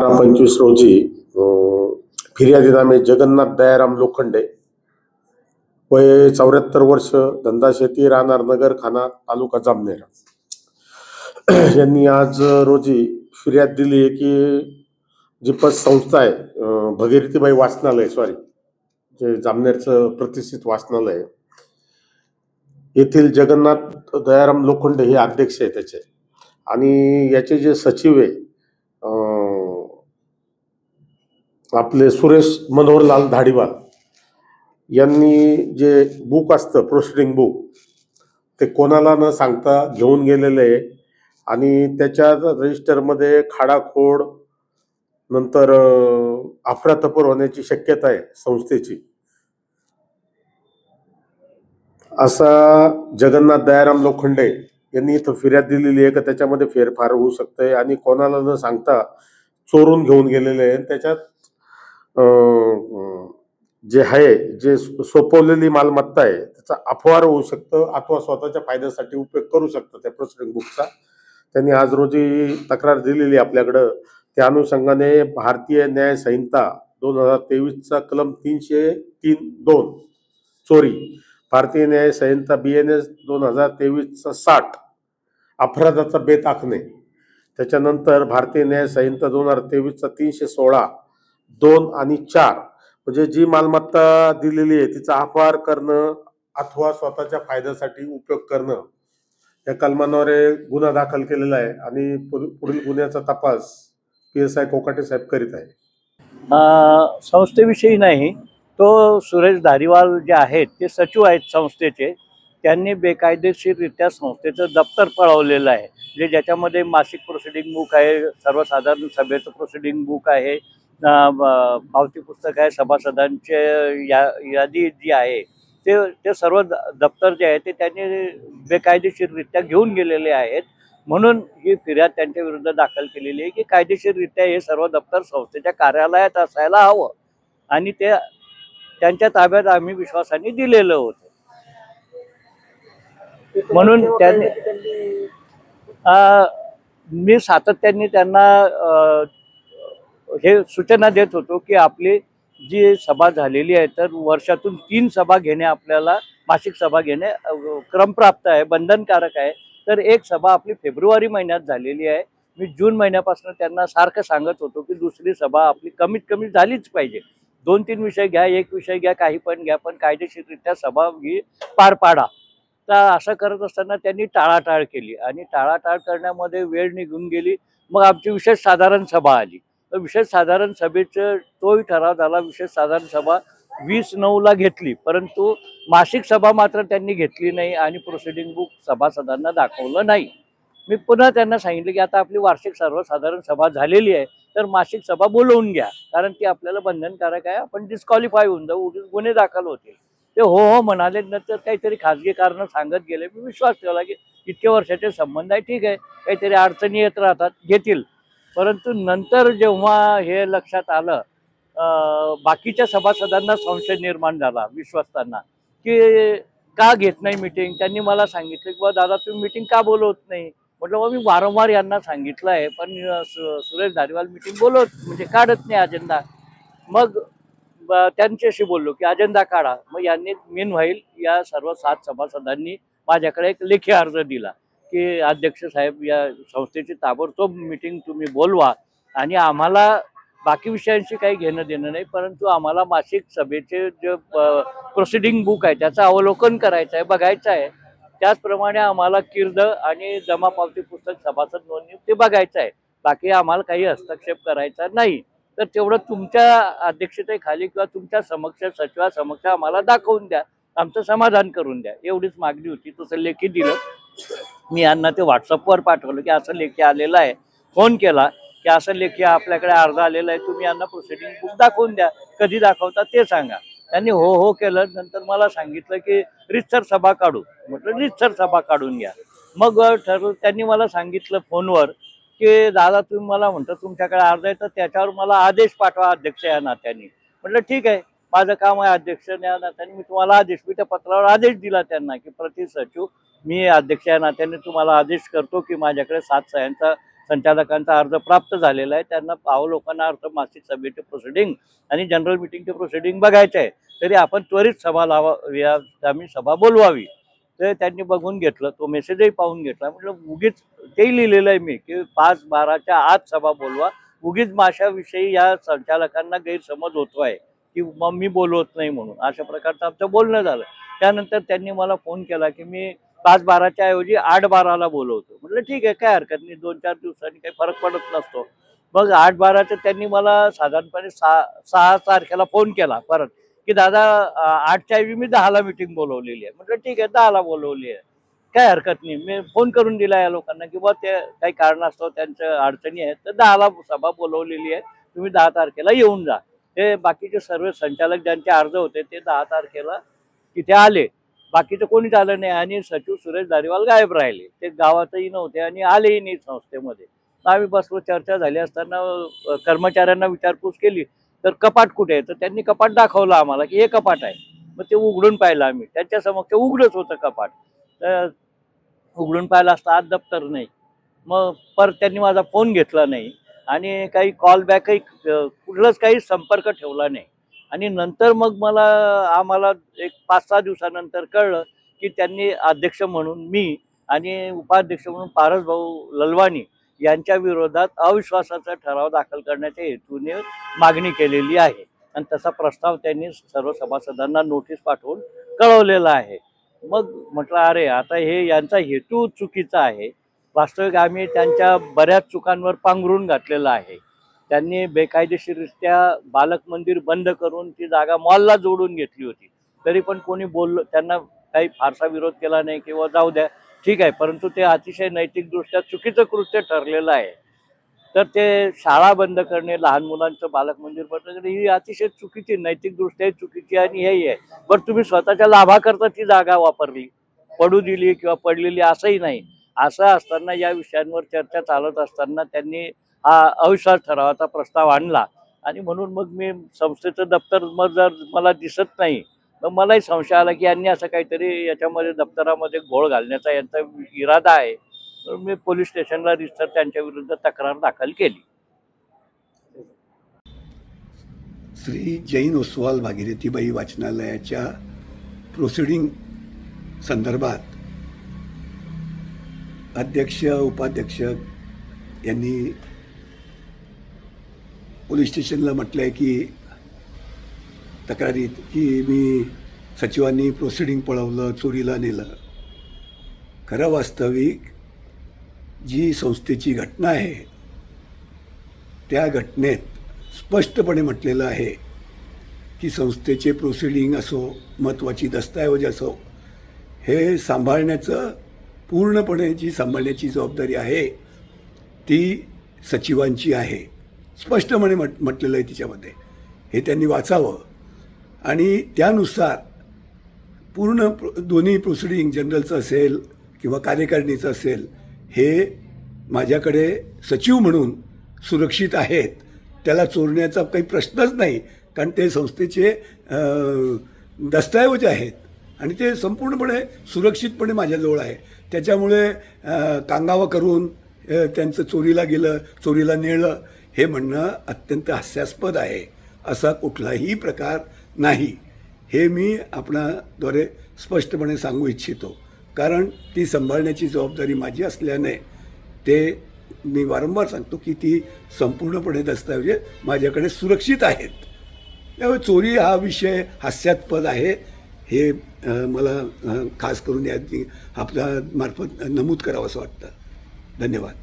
बारा पंचवीस रोजी फिर्यादीनामे जगन्नाथ दयाराम लोखंडे वय चौऱ्याहत्तर वर्ष धंदा शेती राहणार नगर खाना तालुका जामनेर. यांनी आज रोजी फिर्याद दिली आहे की जी पत संस्था आहे भगीरथीबाई वाचनालय सॉरी जे जामनेरचं प्रतिष्ठित वाचनालय येथील जगन्नाथ दयाराम लोखंडे हे अध्यक्ष आहे त्याचे. आणि याचे जे सचिव आहे आपले सुरेश मनोहरलाल धाडीवाल यांनी जे बुक असतं प्रोसिडिंग बुक ते कोणाला न सांगता घेऊन गेलेलं आहे. आणि त्याच्या रजिस्टरमध्ये खाडाखोड नंतर अफरातफर होण्याची शक्यता आहे संस्थेची. असा जगन्नाथ दयाराम लोखंडे यांनी इथं फिर्याद दिलेली आहे का त्याच्यामध्ये फेरफार होऊ शकते आणि कोणाला न सांगता चोरून घेऊन गेलेले आहे. त्याच्यात जे आहे जे सोपवलेली मालमत्ता आहे त्याचा अपवार होऊ शकतं अथवा स्वतःच्या फायद्यासाठी उपयोग करू शकतं त्या प्रोसिडिंग बुकचा. त्यांनी आज रोजी तक्रार दिलेली आहे आपल्याकडं. त्या अनुषंगाने भारतीय न्याय संहिता दोन हजार तेवीसचा कलम तीनशे तीन दोन चोरी भारतीय न्याय संहिता बी एन एस दोन हजार तेवीसचा साठ अपराधाचा बेत आखणे. त्याच्यानंतर भारतीय न्याय संहिता दोन हजार तेवीसचा तीनशे सोळा दोन आणि चार. म्हणजे जी मालमत्ता दिलेली आहे तिचा अपहार करणं अथवा स्वतःच्या फायद्यासाठी उपयोग करणं या कलमांवर गुन्हा दाखल केलेला आहे आणि पुढील पुढील गुन्ह्याचा तपास पी एस आय कोकाटे साहेब करीत आहे संस्थेविषयी नाही तो सुरेश धारीवाल जे आहेत ते सचिव आहेत संस्थेचे त्यांनी बेकायदेशीररित्या संस्थेचं दप्तर पळवलेलं आहे. जे ज्याच्यामध्ये मासिक प्रोसिडिंग बुक आहे सर्वसाधारण सभेचं प्रोसिडिंग बुक आहे पावती पुस्तक आहे सभासदांचे या यादी जी आहे ते ते सर्व दप्तर जे आहे ते त्यांनी बेकायदेशीररित्या घेऊन गेलेले आहेत. म्हणून ही फिर्याद त्यांच्या विरुद्ध दाखल केलेली आहे की कायदेशीररित्या हे सर्व दप्तर संस्थेच्या कार्यालयात असायला हवं. आणि ते त्यांच्या ताब्यात आम्ही विश्वासाने दिलेलं होतं. म्हणून त्यांनी अं, मी सातत्याने त्यांना हे सूचना देत होतो की आपली जी सभा झालेली आहे तर वर्षातून तीन सभा घेणे आपल्याला मासिक सभा घेणे क्रमप्राप्त आहे बंधनकारक आहे. तर एक सभा आपली फेब्रुवारी महिन्यात झालेली आहे. मी जून महिन्यापासून त्यांना सारखं सांगत होतो की दुसरी सभा आपली कमीत कमी झालीच पाहिजे. दोन तीन विषय घ्या एक विषय घ्या काही पण घ्या पण कायदेशीररित्या सभा ही पार पाडा. तर असं करत असताना त्यांनी टाळाटाळ केली आणि टाळाटाळ करण्यामध्ये वेळ निघून गेली. मग आमची विशेष साधारण सभा आली. विशेष साधारण सभेचं तोही ठराव झाला. विशेष साधारण सभा वीस नऊला घेतली. परंतु मासिक सभा मात्र त्यांनी घेतली नाही आणि प्रोसिडिंग बुक सभासदांना दाखवलं नाही. मी पुन्हा त्यांना सांगितलं की आता आपली वार्षिक सर्वसाधारण सभा झालेली आहे. तर मासिक सभा बोलवून घ्या. कारण ती आपल्याला बंधनकारक आहे. आपण डिस्क्वालिफाय होऊन जाऊ. उगीच गुन्हे दाखल होतील. ते हो हो म्हणाले. नंतर काहीतरी खाजगी कारणं सांगत गेले. मी विश्वास ठेवला की इतके वर्षाचे संबंध आहे. ठीक आहे. काहीतरी अडचणी येत राहतात. घेतील. परंतु नंतर जेव्हा हे लक्षात आलं बाकीच्या सभासदांना संशय निर्माण झाला विश्वस्तांना की का घेत नाही मिटिंग त्यांनी मला सांगितलं की बा दादा तुम्ही मिटिंग का बोलवत नाही? म्हटलं बा मी वारंवार यांना सांगितलं आहे पण सुरेश धारीवाल मिटिंग बोलवत म्हणजे काढत नाही अजेंडा मग ब- त्यांच्याशी बोललो की अजेंडा काढा. मग यांनी मीन व्हाईल या सर्व सात सभासदांनी माझ्याकडे एक लेखी अर्ज दिला. की अध्यक्ष साहेब या संस्थेची ताबडतोब मिटिंग तुम्ही बोलवा. आणि आम्हाला बाकी विषयांशी काही घेणं देणं नाही परंतु आम्हाला मासिक सभेचे जे प्रोसिडिंग बुक आहे त्याचं अवलोकन करायचं आहे बघायचं आहे. त्याचप्रमाणे आम्हाला किर्द आणि जमा पावती पुस्तक सभासद नोंदणी ते बघायचं आहे. बाकी आम्हाला काही हस्तक्षेप करायचा नाही. तर तेवढं तुमच्या अध्यक्षतेखाली किंवा तुमच्या समक्ष सचिवासमक्ष आम्हाला दाखवून द्या. आमचं समाधान करून द्या. एवढीच मागणी होती तसं लेखी दिलं. मी यांना ते व्हॉट्सअपवर पाठवलं की असं लेखी आलेलं आहे. फोन केला की असं लेखी आपल्याकडे अर्ज आलेला आहे तुम्ही यांना प्रोसिडिंग बुक दाखवून द्या. कधी दाखवता ते सांगा. त्यांनी हो हो केलं नंतर मला सांगितलं की रितसर सभा काढू. म्हटलं रितसर सभा काढून घ्या. मग ठरलं त्यांनी मला सांगितलं फोनवर की दादा तुम्ही मला म्हणता तुमच्याकडे अर्ज आहे तर त्याच्यावर मला आदेश पाठवा अध्यक्ष या नात्याने. म्हटलं ठीक आहे. माझं काम आहे अध्यक्ष या नात्याने. मी तुम्हाला आदेश मी त्या पत्रावर आदेश दिला त्यांना की प्रति सचिव मी अध्यक्ष या नात्याने तुम्हाला आदेश करतो की माझ्याकडे सात सह्यांचा संचालकांचा अर्ज प्राप्त झालेला आहे. त्यांना अवलोकना अर्थ मासिक सभेचे प्रोसिडिंग आणि जनरल मिटिंगचे प्रोसिडिंग बघायचे आहे. तरी आपण त्वरित सभा लावा या आम्ही सभा बोलवावी. ते त्यांनी बघून घेतलं तो मेसेजही पाहून घेतला. म्हटलं उगीच तेही लिहिलेलं आहे मी की पाच बाराच्या आत सभा बोलवा. उगीच माशाविषयी या संचालकांना गैरसमज होतो आहे की मग मी बोलवत नाही म्हणून. अशा प्रकारचं आमचं बोलणं झालं. त्यानंतर त्यांनी मला फोन केला की मी पाच बाराच्या ऐवजी आठ बाराला बोलवतो. म्हटलं ठीक आहे काय हरकत नाही. दोन चार दिवसांनी काही फरक पडत नसतो. मग आठ बाराच्या त्यांनी मला साधारणपणे सहा सहा तारखेला फोन केला परत की दादा आठच्या ऐवजी मी दहाला मिटिंग बोलवलेली आहे. म्हटलं ठीक आहे दहाला बोलवली आहे. काय हरकत नाही. मी फोन करून दिला या लोकांना की बा ते काही कारणास्तव त्यांच्या अडचणी आहेत तर दहाला सभा बोलवलेली आहे. तुम्ही दहा तारखेला येऊन जा. ते बाकीचे सर्व संचालक ज्यांचे अर्ज होते ते दहा तारखेला तिथे आले. बाकीचं कोणीच आलं नाही. आणि सचिव सुरेश धारीवाल गायब राहिले. ते गावातही नव्हते आणि आलेही नाही संस्थेमध्ये. आम्ही बसलो चर्चा झाली असताना कर्मचाऱ्यांना विचारपूस केली तर कपाट कुठे आहे? तर त्यांनी कपाट दाखवलं आम्हाला की हे कपाट आहे. मग ते उघडून पाहिलं आम्ही. त्यांच्या ते उघडच होतं कपाट. तर उघडून पाहिलं असता आज दप्तर नाही. मग परत त्यांनी माझा फोन घेतला नाही. आणि काही कॉल बॅकही कुठलाच काही संपर्क ठेवला नाही. आणि नंतर मग मला आम्हाला एक पाच सहा दिवसानंतर कळलं की त्यांनी अध्यक्ष म्हणून मी आणि उपाध्यक्ष म्हणून पारस भाऊ ललवाणी यांच्या विरोधात अविश्वासाचा ठराव दाखल करण्याच्या हेतूने मागणी केलेली आहे. आणि तसा प्रस्ताव त्यांनी सर्व सभासदांना नोटीस पाठवून कळवलेला आहे. मग म्हटलं अरे आता हे यांचा हेतू चुकीचा आहे. वास्तविक आम्ही त्यांच्या बऱ्याच चुकांवर पांघरून घातलेला आहे. त्यांनी बेकायदेशीररित्या बालक मंदिर बंद करून ती जागा मॉलला जोडून घेतली होती. तरी पण कोणी बोललं त्यांना काही फारसा विरोध केला नाही किंवा जाऊ द्या ठीक आहे. परंतु ते अतिशय नैतिकदृष्ट्या चुकीचं कृत्य ठरलेलं आहे. तर ते शाळा बंद करणे लहान मुलांचं बालक मंदिर बंद करणे ही अतिशय चुकीची नैतिकदृष्ट्या चुकीची आणि हेही आहे. बरं तुम्ही स्वतःच्या लाभाकरता ती जागा वापरली पडू दिली किंवा पडलेली असंही नाही. असं असताना या विषयांवर चर्चा चालत असताना त्यांनी हा अविश्वास ठरावाचा प्रस्ताव आणला. आणि म्हणून मग मी संस्थेचं दप्तर मग जर मला दिसत नाही मग मलाही संशय आला की यांनी असं काहीतरी याच्यामध्ये दप्तरामध्ये घोळ घालण्याचा यांचा इरादा आहे. म्हणून मी पोलीस स्टेशनला रिस्टर त्यांच्या विरुद्ध तक्रार दाखल केली. श्री जैन ओसवाल भागीरथीबाई वाचनालयाच्या प्रोसिडिंग संदर्भात अध्यक्ष उपाध्यक्ष यांनी पोलीस स्टेशनला म्हटलं आहे की तक्रारीत की मी सचिवांनी प्रोसिडिंग पळवलं चोरीला नेलं. खरं वास्तविक जी संस्थेची घटना आहे त्या घटनेत स्पष्टपणे म्हटलेलं आहे की संस्थेचे प्रोसिडिंग असो महत्त्वाची दस्तऐवज असो हे सांभाळण्याचं पूर्णपणे जी सांभाळण्याची जबाबदारी आहे ती सचिवांची आहे. स्पष्टपणे म्हट म्हटलेलं आहे तिच्यामध्ये. हे त्यांनी वाचावं. आणि त्यानुसार पूर्ण प्रो दोन्ही प्रोसिडिंग जनरलचं असेल किंवा कार्यकारिणीचं असेल हे माझ्याकडे सचिव म्हणून सुरक्षित आहेत. त्याला चोरण्याचा काही प्रश्नच नाही. कारण ते संस्थेचे दस्तऐवज आहेत. आणि ते संपूर्णपणे सुरक्षितपणे माझ्याजवळ आहे. त्याच्यामुळे कांगावा करून त्यांचं चोरीला गेलं चोरीला नेलं हे म्हणणं अत्यंत हास्यास्पद आहे. असा कुठलाही प्रकार नाही. हे मी आपणाद्वारे स्पष्टपणे सांगू इच्छितो. कारण ती सांभाळण्याची जबाबदारी माझी असल्याने ते मी वारंवार सांगतो की ती संपूर्णपणे दस्तऐवजे माझ्याकडे सुरक्षित आहेत. त्यामुळे चोरी हा विषय हास्यास्पद आहे. हे मला खास करून या आपल्या मार्फत नमूद करावं असं वाटतं. धन्यवाद.